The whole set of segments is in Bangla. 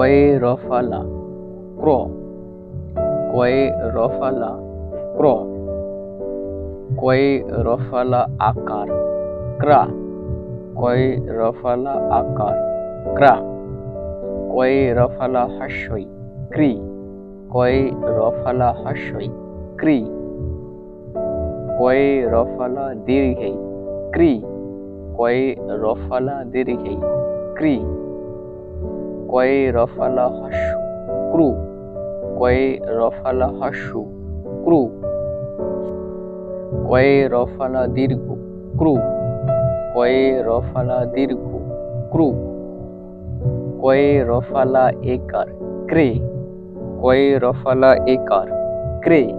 কয়ে রফালা ক্র কয়ে রফালা ক্র কয়ে রফালা আকার ক্রা কয়ে রফালা আকার ক্রা কয়ে রফালা হাস্যই ক্রি কয়ে রফালা হাস্যই ক্রি কয়ে রফালা দীর্ঘেই ক্রি কয়ে রফালা দীর্ঘেই ক্রি কয়ে রফালা হাস্যু ক্রু। কয়ে রফালা হাস্যু ক্রু। কয়ে রফালা দীর্ঘ, ক্রু। কয়ে রফালা দীর্ঘ, ক্রু। কয়ে রফালা একার, ক্রে। কয়ে রফালা একার, ক্রে।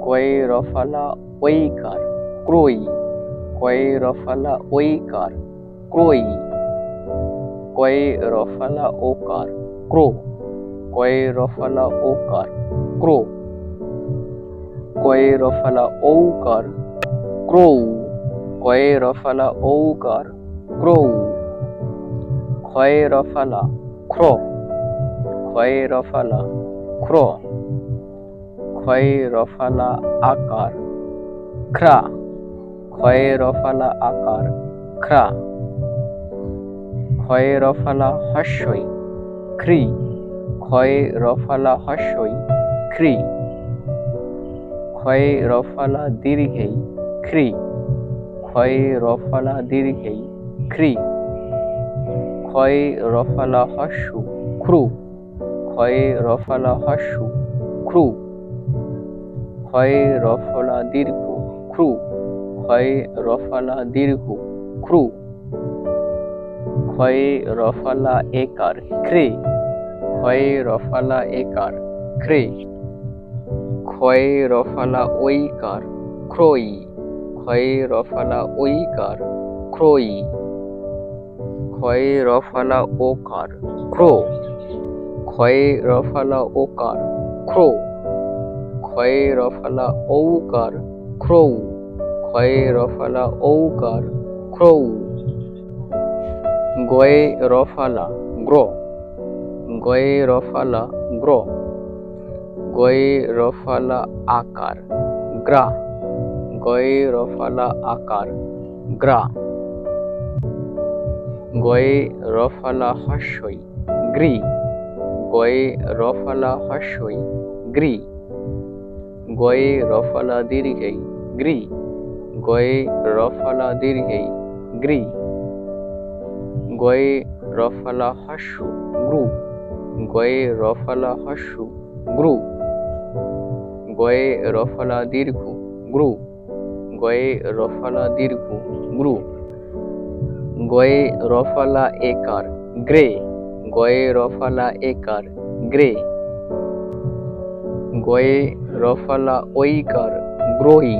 কয়ে রফালা ঐকার, ক্রোই। কয়ে রফালা ঐকার, ক্রোই। কয়ে রফালা ওকার ক্রো? কয়ে রফালা ওকার ক্রো? কয়ে রফালা ঔকার ক্রৌ? কয়ে রফালা ঔকার ক্রৌ? ক্ষয়ে রফালা ক্র ক্ষয়ে রফালা ক্র ক্ষয়ে রফালা আকার। খ্রা। ক্ষয়ে রফালা আকার। খ্রা। ক্ষয়ে রফালা হাস্যই। খ্রি ক্ষয়ে রফালা হাস্যই। খ্রি ক্ষয়ে রফালা দীর্ঘেই। খ্রি ক্ষয়ে রফালা দীর্ঘেই। খ্রি ক্ষয়ে রফালা হাস্যু। খ্রু ক্ষয়ে রফালা হাস্যু। খ্রু ক্ষয়ে রফলা দীর্ঘ। খ্রু ক্ষয়ে রফালা দীর্ঘ। খ্রু ক্ষয়ে রফালা একার খ্রে ক্ষয়ে রফালা একার খ্রে ক্ষয়ে রফালা ঐকার ক্রয়ী ক্ষয়ে রফালা ঐকার ক্রয়ী ক্ষয়ে রফালা ওকার ক্রো ক্ষয়ে রফালা ওকার ক্রো ক্ষয়ে রফালা ঔকার ক্রৌ ক্ষয়ে রফালা ঔকার ক্রৌ? গয়ে রফালা গ্র গয়ে রফালা গ্র গয়ে রফালা আকার গ্রা গয়ে রফালা আকার গ্রা গয়ে রফালা হাস্যই গ্রি গয়ে রফালা হাস্যই গ্রি গয়ে রফালা দীর্ঘেই গ্রি গয়ে রফালা দীর্ঘেই গ্রি গয়ে রফালা হাস্যু গ্রু, গয়ে রফালা হাস্যু গ্রু, গয়ে রফালা দীর্ঘ গ্রু, গয়ে রফালা দীর্ঘ গ্রু, গয়ে রফালা একার গ্রে, গয়ে রফালা একার গ্রে, গয়ে রফালা ঐকার গ্রোই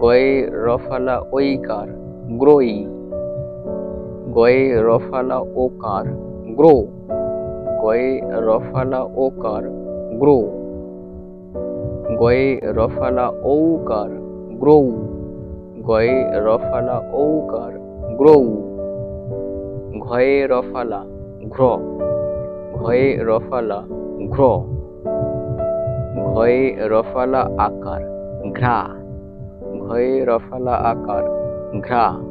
গয়ে রফালা ঐকার গ্রোই গয়ে রফালা ওকার গ্রো। গয়ে রফালা ওকার গ্রো। গয়ে রফালা ঔকার গ্রৌ। গয়ে রফালা ঔকার গ্রৌ। ঘয়ে রফালা ঘ্র। ঘয়ে রফালা ঘ্র। ঘয়ে রফালা আকার ঘ্রা। ঘয়ে রফালা আকার ঘ্রা।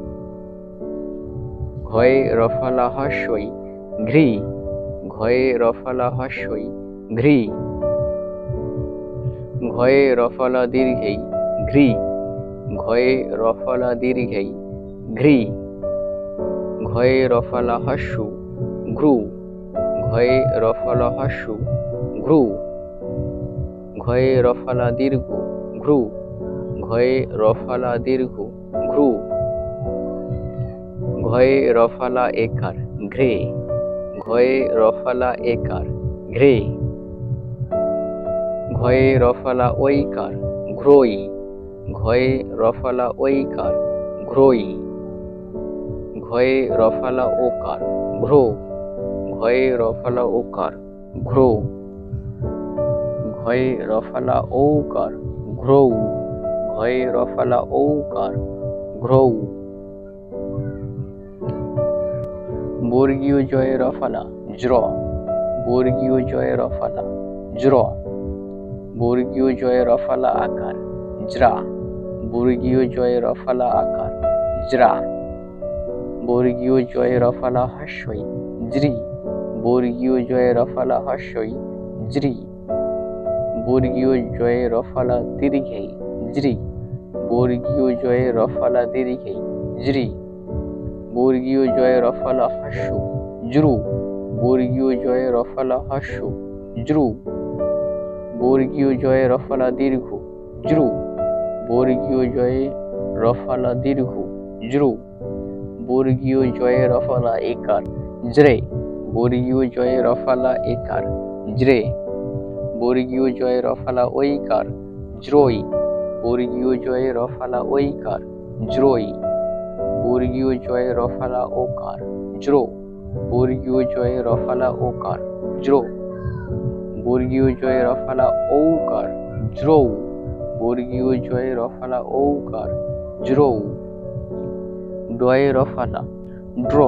ঘয়ে রফালা হাস্যই ঘ্রি ঘয়ে রফালা হাস্যই ঘ্রি ঘয়ে রফালা দীর্ঘেই ঘ্রি ঘয়ে রফালা দীর্ঘেই ঘ্রি ঘয়ে রফালা হাস্যু ঘ্রু, ঘয়ে রফালা হাস্যু ঘ্রু, ঘয়ে রফালা দীর্ঘ, ঘ্রু, ঘয়ে রফালা দীর্ঘ, ঘ্রু ঘয়ে রফালা একার, ঘ্রে, ঘয়ে রফালা একার, ঘ্রে। ঘয়ে রফালা ঐকার, ঘ্রোই। ঘয়ে রফালা ঐকার, ঘ্রোই। ঘয়ে রফালা ওকার, ঘ্রো। ঘয়ে রফালা ওকার, ঘ্রো। ঘয়ে রফালা ঔকার, ঘ্রৌ। ঘয়ে রফালা ঔকার, ঘ্রৌ। বর্গীয় জয়ে রফালা জ্র বর্গীয় জয় রফালা জ্র বর্গীয় জয় রফালা আকার জ্রা বর্গীয় জয় রফালা আকার জ্রা বর্গীয় জয় রফালা হাস্যই জ্রি বর্গীয় জয় রফালা হাস্যই জ্রি বর্গীয় জয়ে রফালা দীর্ঘেই জ্রি বর্গীয় জয়ে রফালা দীর্ঘেই জ্রি বর্গীয় জয়ে রফালা হাস্য। জ্রু, বর্গীয় জয়ে রফালা হাস্য। জ্রু, বর্গীয় জয়ে রফালা দীর্ঘ। জ্রু, বর্গীয় জয়ে রফালা দীর্ঘ। জ্রু, বর্গীয় জয়ে রফালা একার। জ্রে, বর্গীয় জয়ে রফালা একার। জ্রে, বর্গীয় জয়ে রফালা ঐকার। জ্রই, বর্গীয় জয়ে রফালা ঐকার। জ্রই বর্গীয় জয়ে রফালা ওকার জ্রো বর্গীয় জয়ে রফালা ওকার জ্রো বর্গীয় জয়ে রফালা ঔকার জ্রৌ বর্গীয় জয়ে রফালা ঔকার জ্রৌ ডয়ে রফালা ড্র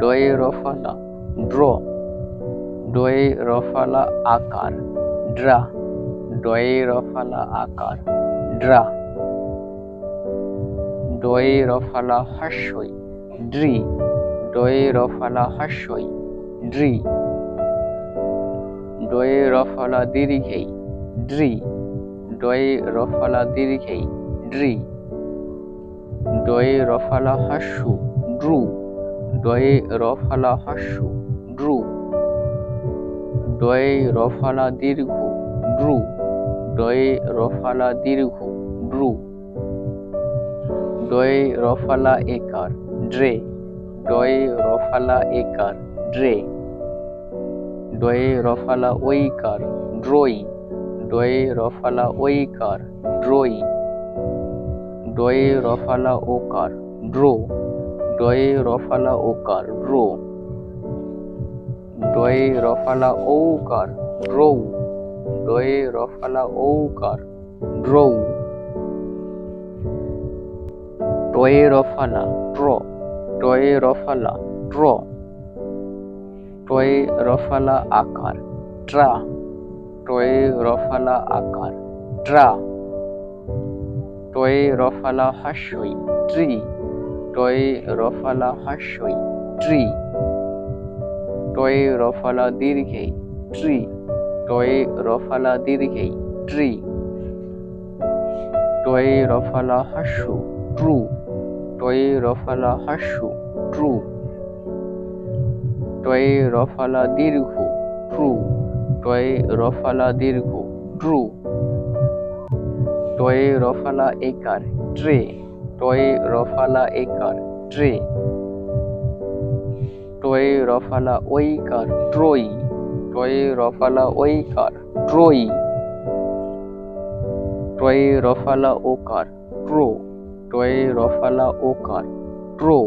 ডয়ে রফালা ড্র ডয়ে রফালা আকার ড্রা ডয়ে রফালা আকার ড্রা ডয়ে রফালা হাস্যই ড্রি। ডয়ে রফালা হাস্যই ড্রি। ডয়ে রফালা দীর্ঘেই ড্রি। ডয়ে রফালা দীর্ঘেই ড্রি। ডয়ে রফালা হাস্যু ড্রু। ডয়ে রফালা হাস্যু ড্রু। ডয়ে রফালা দীর্ঘ ড্রু। ডয়ে রফালা দীর্ঘ ড্রু। ডয়ে রফালা একার ড্রে। ডয়ে রফালা একার ড্রে। ডয়ে রফালা ঐকার ড্রই। ডয়ে রফালা ঐকার ড্রই। ডয়ে রফালা ওকার ড্রো। ডয়ে রফালা ওকার ড্রো। ডয়ে রফালা ঔকার ড্রৌ। ডয়ে রফালা ঔকার ড্রৌ। টয়ে রফালা ট্র টয়ে রফালা ট্র টয়ে রফালা আকার ট্রা টয়ে রফালা আকার ট্রা টয়ে রফালা হাস্যই ট্রি টয়ে রফালা হাস্যই ট্রি টয়ে রফালা দীর্ঘেই ট্রি টয়ে রফালা দীর্ঘেই ট্রি টয়ে রফালা হাস্যু ট্রু টয়ে রফালা হাস্যু ট্রু টয়ে রফালা দীর্ঘ ট্রু টয়ে রফালা দীর্ঘ ট্রু টয়ে রফালা একার ট্রে টয়ে রফালা একার ট্রে টয়ে রফালা ঐকার ট্রই টয়ে রফালা ঐকার ট্রই টয়ে রফালা ওকার ট্রো টয়ে রফালা ওকার ট্রো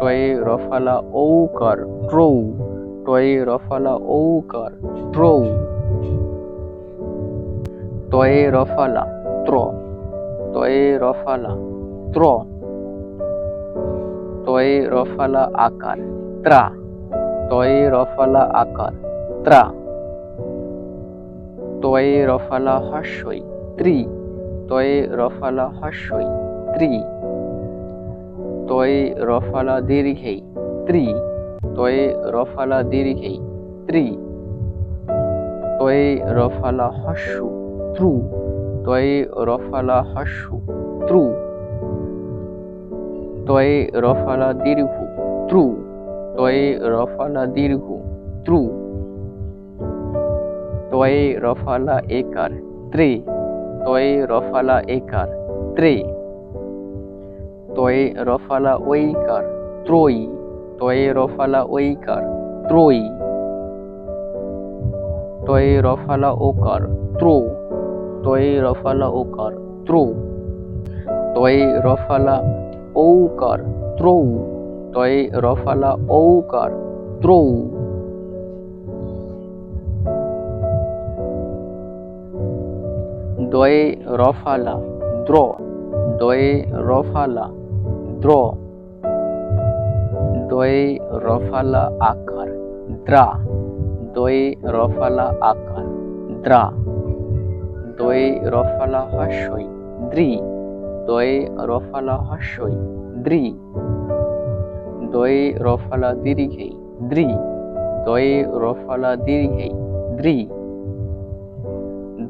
টয়ে রফালা ঔকার ট্রৌ টয়ে রফালা ঔকার ট্রৌ টয়ে রফালা ত্র টয়ে রফালা ত্র টয়ে রফালা আকার ত্রা টয়ে রফালা আকার ত্রা টয়ে রফালা হাস্যই ত্রি টয়ে রফালা হাস্যই ত্রি। টয়ে রফালা দীর্ঘেই ত্রি। তয়ে রফালা দীর্ঘেই ত্রি। টয়ে রফালা হাস্যু ত্রু। তয়ে রফালা হাস্যু ত্রু। তয়ে রফালা দীর্ঘ ত্রু। তয়ে রফালা দীর্ঘ ত্রু। টয়ে রফালা একার ত্রে। টয়ে রফালা একার ত্রে তয়ে রফালা ঐকার ত্রয়ী তয়ে রফালা ঐকার ত্রয়ী তয়ে রফালা ওকার ত্রো তয়ে রফালা ওকার ত্রো তয়ে রফালা ঔকার ত্রৌ তয়ে রফালা ঔকার ত্রৌ দয়ে রফালা, দ্র, দয়ে রফালা, দ্র দই রফালা আকার দ্রা দই রফালা আকার দ্রা দই রফালা হাস্যই, দ্রি দই রফালা হাস্যই, দ্রি দই রফালা দীর্ঘেই, দ্রি দই রফালা দীর্ঘেই, দ্রি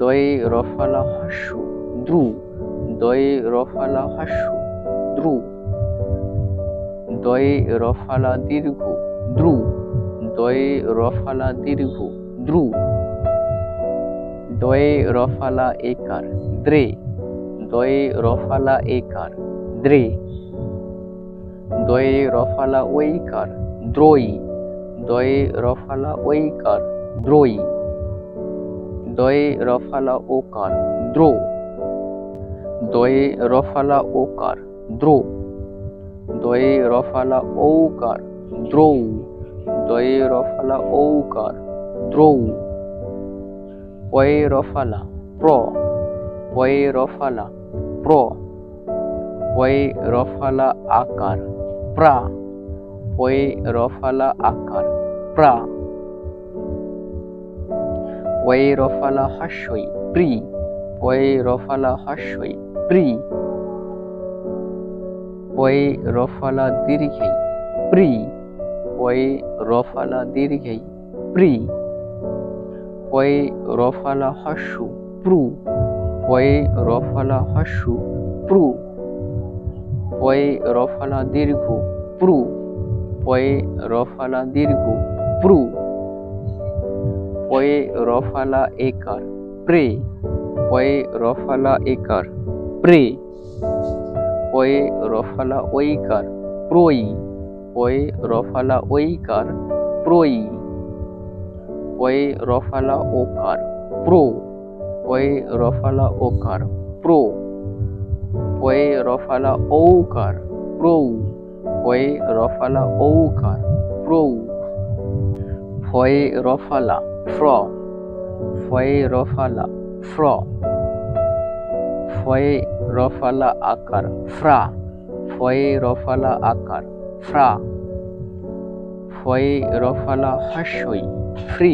দই রফালা হাস্যু, দ্রু দই রফালা হাস্যু, দ্রু দই রফালা দীর্ঘ, দ্রু দই রফালা দীর্ঘ, দ্রু দই রফালা একার, দ্রে দই রফালা একার, দ্রে দই রফালা ওইকার দ্রোই দই রফালা ওইকার দ্রোই দই রফালা ওকার দ্রো দই রফালা ওকার দ্রো দই রফালা ঔকার দ্রৌ দই রফালা ঔকার দ্রৌ পয় রফালা প্র পয় রফালা প্র পয় রফালা আকার প্রা পয় রফালা আকার প্রা পয় রফালা হাস্যই প্রি পয় রফালা হাস্যই প্রি পয় রফালা দীর্ঘেই প্রি পয় রফালা দীর্ঘেই প্রি পয় রফালা হাস্যু প্রু পয় রফালা হাস্যু প্রু পয় রফালা দীর্ঘ প্রু পয় রফালা দীর্ঘ প্রু। পয় রফালা একার। প্রে পয় রফালা একার। প্রে পয় রফালা ঐকার প্রই পয় রফালা ঐকার প্রই পয় রফালা ওকার। প্রো পয় রফালা ওকার। প্রো পয় রফালা ঔকার প্রৌ পয় রফালা ঔকার প্রৌ ফয় রফালা ফ্র ফয় রফালা ফ্র ফয়ে রফালা আকার ফ্রা ফয়ে রফালা আকার ফ্রা ফয়ে রফালা হাস্যই ফ্রি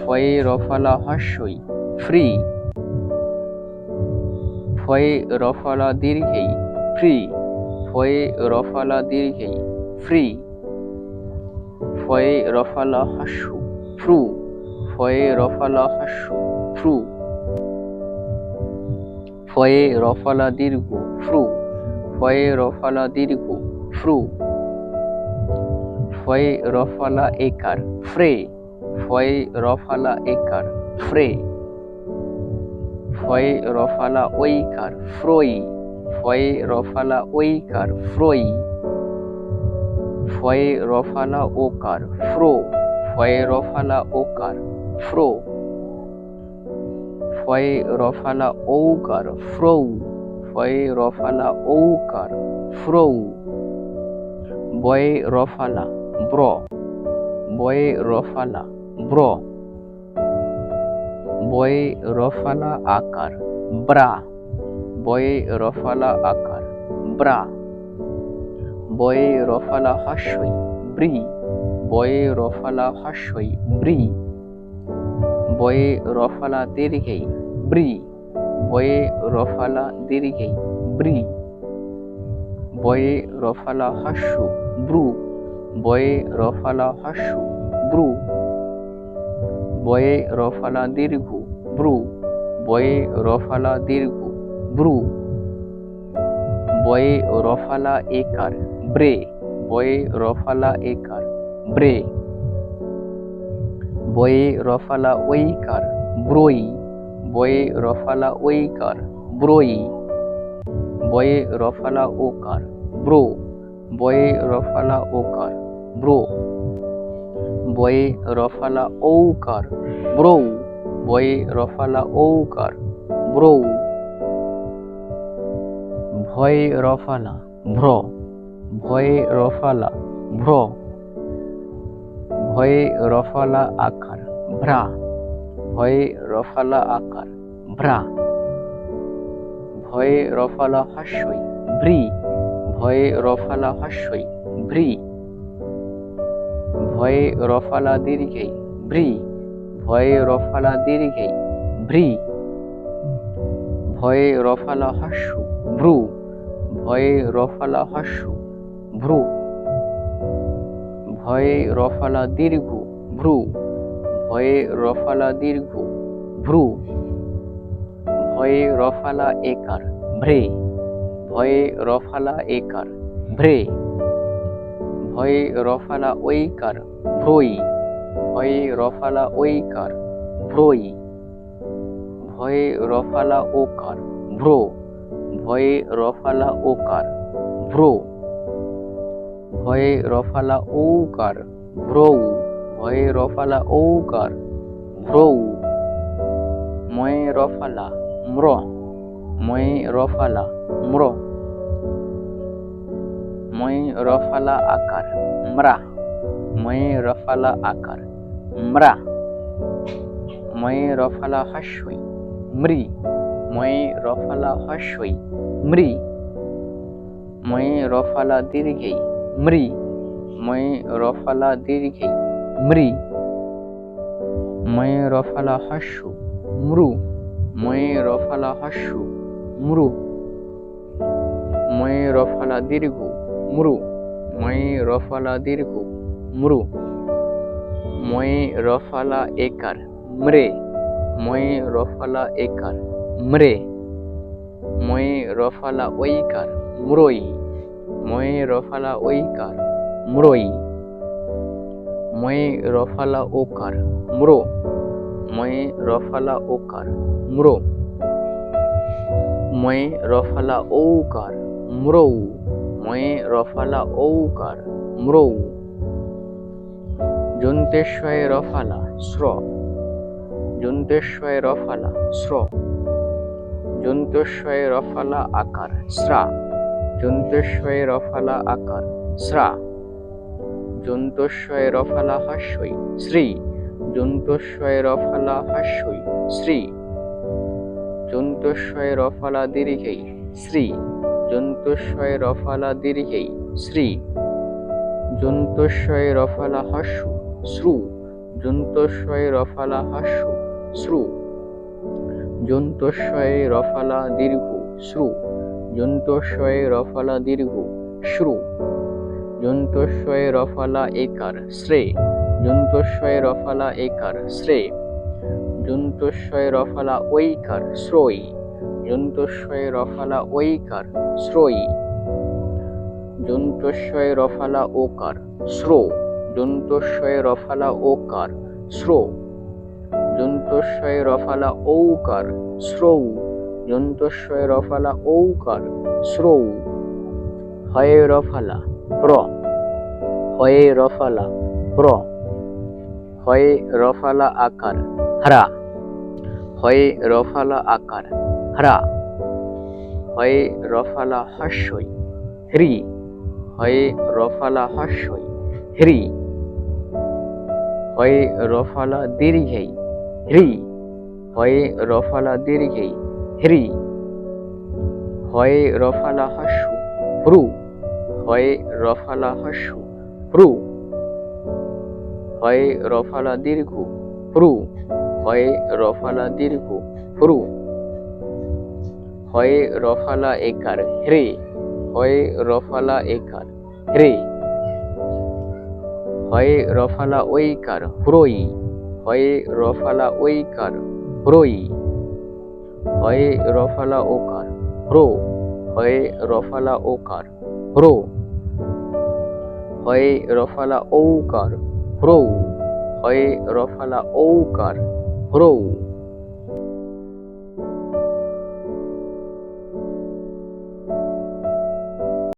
ফয়ে রফালা হাস্যই ফ্রি ফয়ে রফালা দীর্ঘেই ফ্রি ফয়ে রফালা দীর্ঘেই ফ্রি ফয়ে রফালা হাস্যু ফ্রু ফয়ে রফালা হাস্যু ফ্রু ফয়ে রফালা দীর্ঘ ফ্রু ফয়ে রফালা দীর্ঘ ফ্রু ফয়ে রফালা একার ফ্রে। ফয়ে রফালা একার ফ্রে। ফয়ে রফালা ওইকার ফ্রোই। ফয়ে রফালা ওইকার ফ্রোই। ফয়ে রফালা ওকার ফ্রো। ফয়ে রফালা ওকার ফ্রো। ফয়ে রফালা ঔকার, ফ্রৌ। ফয়ে রফালা ঔকার, ফ্রৌ। বয়ে রফালা ব্র। বয়ে রফালা ব্র। বয়ে রফালা আকার, ব্রা। বয়ে রফালা আকার, ব্রা। বয়ে রফালা হাস্যই ব্রি। বয়ে রফালা হাস্যই ব্রি। বয়ে রফালা দীর্ঘেই, ব্রি, বয়ে রফালা দীর্ঘেই, ব্রি, বয়ে রফালা হাস্যু, ব্রু, বয়ে রফালা হাস্যু, ব্রু, বয়ে রফালা দীর্ঘ, ব্রু, বয়ে রফালা দীর্ঘ, ব্রু, বয়ে রফালা একার, ব্রে, বয়ে রফালা একার, ব্রে। বয়ে রফালা ওইকার ব্রোই। বয়ে রফালা ওইকার ব্রোই। বয়ে রফালা ওকার ব্রো। বয়ে রফালা ওকার ব্রো। বয়ে রফালা ঔকার ব্রৌ। বয়ে রফালা ঔকার ব্রৌ। ভয়ে রফালা ভ্র ভয়ে রফালা ভ্র ভয়ে রফালা আকার ভ্রা। ভয়ে রফালা আকার ভ্রা। ভয়ে রফালা হাস্যই। ভ্রি। ভয়ে রফালা হাস্যই। ভ্রি। ভয়ে রফালা দীর্ঘেই। ভ্রি। ভয়ে রফালা দীর্ঘেই। ভ্রি। ভয়ে রফালা হাস্যু। ভ্রু। ভয়ে রফালা হাস্যু। ভ্রু। ভয়ে রফালা দীর্ঘ, ভ্রু, ভয়ে রফালা দীর্ঘ, ভ্রু, ভয়ে রফালা একার, ভ্রে, ভয়ে রফালা একার, ভ্রে, ভয়ে রফালা ঐকার, ভ্রই, ভয়ে রফালা ঐকার, ভ্রই, ভয়ে রফালা ওকার, ভ্রো, ভয়ে রফালা ওকার, ভ্রো। ভয়ে রফালা ঔকার, ভ্রৌ, ভয়ে রফালা ঔকার, ভ্রৌ, ময়ে রফালা ম্র, ময়ে রফালা ম্র, ময়ে রফালা আকার, ম্রা, ময়ে রফালা আকার, ম্রা, ময়ে রফালা হাস্যই মৃ ময়ে রফালা হাস্যই মৃ ময়ে রফালা দীর্ঘেই মৃ ময়ে রফালা দীর্ঘেই মৃ ময়ে রফালা হাস্যু মৃ ময়ে রফালা হাস্যু মৃ ময়ে রফালা দীর্ঘ মৃ ময়ে রফালা দীর্ঘ মৃ ময়ে রফালা একার মৃ ময়ে রফালা একার মৃ ময়ে রফালা ঐকার মৃই ময়ে রফালা ঐকার মৃই ময়ে রফালা ওকার মৃ ময়ে রফালা ওকার মৃ ময়ে রফালা ঔকার মৃৌ ময়ে রফালা ঔকার মৃৌ যন্তেশ্বয়ে রফালা স্র যন্তেশ্বয়ে রফালা স্র যন্তেশ্বয়ে রফালা আকার স্রা যন্তেশ্বয়ে রফালা আকার। স্রা যন্তস্বয়ে রফালা হাস্যই। শ্রী। যন্তস্বয়ে রফালা হাস্যই। শ্রী। যন্তস্বয়ে রফালা দীর্ঘেই। শ্রী। যন্তস্বয়ে রফালা দীর্ঘেই। শ্রী। যন্তস্বয়ে রফালা হাস্যু। শ্রু। যন্তস্বয়ে রফালা হাস্যু। শ্রু। যন্তস্বয়ে রফালা দীর্ঘ। শ্রু। যন্তস্বয়ে রফালা দীর্ঘ, শ্রু। যন্তস্বয়ে রফালা একার, শ্রে। যন্তস্বয়ে রফালা একার, শ্রে। যন্তস্বয়ে রফালা ঐকার শ্রৈ যন্তস্বয়ে রফালা ঐকার শ্রৈ যন্তস্বয়ে রফালা ওকার, শ্রো। যন্তস্বয়ে রফালা ওকার, শ্রো। যন্তস্বয়ে রফালা ঔকার, শ্রৌ। যন্তস্বয়ে রফালা ঔকার শ্রৌ হয়ে রফালা প্র। হয়ে রফালা প্র। হয়ে রফালা আকার হরা। হয়ে রফালা আকার হরা। হয়ে রফালা হাস্যই হ্রি। হয়ে রফালা হাস্যই হ্রি। হয়ে রফালা দীর্ঘেই হ্রি। হয়ে রফালা দীর্ঘেই হ্রি, হয়ে রফালা হাস্যু ভ্রু, হয়ে রফালা হাস্যু ভ্রু, হয়ে রফালা দীর্ঘ ভ্রু, হয়ে রফালা দীর্ঘ ভ্রু, হয়ে রফালা একার হ্রে, হয়ে রফালা একার হ্রে, হয়ে রফালা ঐকার হ্রই হয়ে রফালা ঐকার হ্রই হয়ে রফালা ওকার। হ্রো, হয়ে রফালা ওকার। হ্রো, হয়ে রফালা ঔকার হ্রৌ, হয়ে রফালা ঔকার হ্রৌ।